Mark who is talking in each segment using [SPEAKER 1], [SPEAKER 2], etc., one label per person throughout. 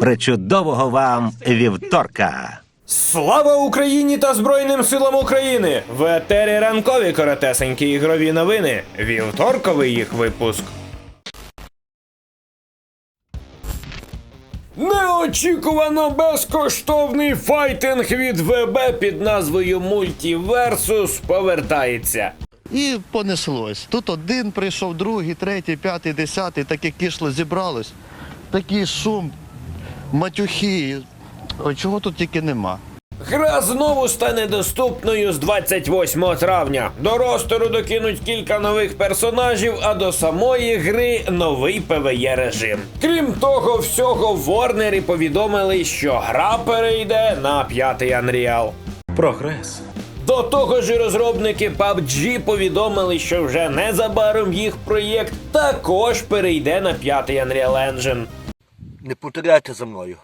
[SPEAKER 1] Причудового вам вівторка!
[SPEAKER 2] Слава Україні та Збройним силам України! В етері ранкові коротесенькі ігрові новини. Вівторковий їх випуск. Неочікувано безкоштовний файтинг від ВБ під назвою Multiversus повертається.
[SPEAKER 3] І понеслось. Тут один прийшов, другий, третій, п'ятий, десятий, таке кишло зібралось. Такий шум, матюхи. Чого тут тільки нема.
[SPEAKER 2] Гра знову стане доступною з 28 травня. До ростеру докинуть кілька нових персонажів, а до самої гри новий PvE режим. Крім того всього, Ворнери повідомили, що гра перейде на п'ятий Unreal.
[SPEAKER 4] Прогрес.
[SPEAKER 2] До того ж, і розробники PUBG повідомили, що вже незабаром їх проєкт також перейде на п'ятий Unreal Engine.
[SPEAKER 5] Не повторяйте за мною.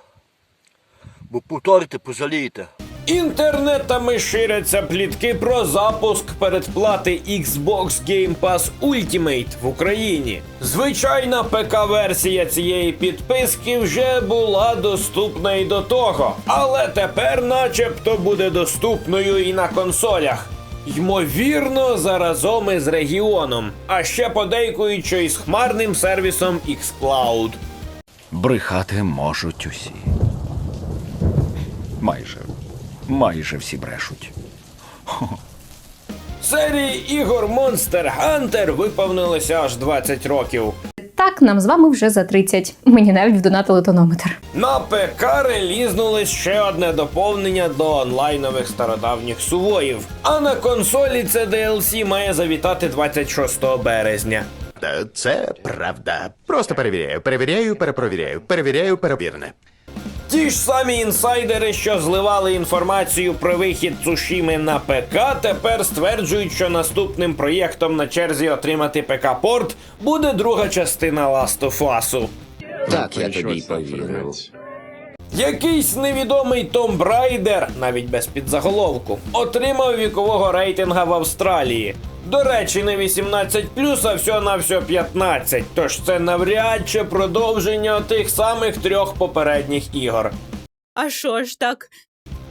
[SPEAKER 5] Бо повторите, пожалієте.
[SPEAKER 2] Інтернетами ширяться плітки про запуск передплати Xbox Game Pass Ultimate в Україні. Звичайна ПК-версія цієї підписки вже була доступна і до того, але тепер, начебто, буде доступною і на консолях. Ймовірно, заразом із регіоном, а ще подейкують, що із хмарним сервісом xCloud.
[SPEAKER 6] Брехати можуть усі. Майже. Майже всі брешуть.
[SPEAKER 2] Серії ігор Monster Hunter виповнилося аж 20 років.
[SPEAKER 7] Так, нам з вами вже за 30. Мені навіть вдонатили тонометр.
[SPEAKER 2] На ПК релізнулось ще одне доповнення до онлайнових стародавніх сувоїв. А на консолі це DLC має завітати 26 березня.
[SPEAKER 4] Та Це правда. Просто перевіряю, перевіряю, перепровіряю, перевіряю, перевірене.
[SPEAKER 2] Ті ж самі інсайдери, що зливали інформацію про вихід Цушіми на ПК, тепер стверджують, що наступним проєктом на черзі отримати ПК-порт буде друга частина Last of Us.
[SPEAKER 6] Так, я тобі й повірив.
[SPEAKER 2] Якийсь невідомий Том Брайдер, навіть без підзаголовку, отримав вікового рейтинга в Австралії. До речі, не 18 а всього на всього 15, тож це навряд чи продовження тих самих трьох попередніх ігор.
[SPEAKER 8] А що ж так?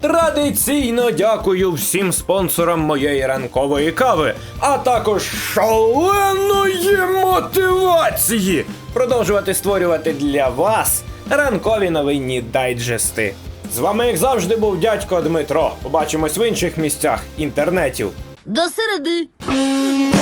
[SPEAKER 2] Традиційно дякую всім спонсорам моєї ранкової кави, а також шаленої мотивації продовжувати створювати для вас ранкові новинні дайджести. З вами, як завжди, був дядько Дмитро. Побачимось в інших місцях інтернетів.
[SPEAKER 9] До середи.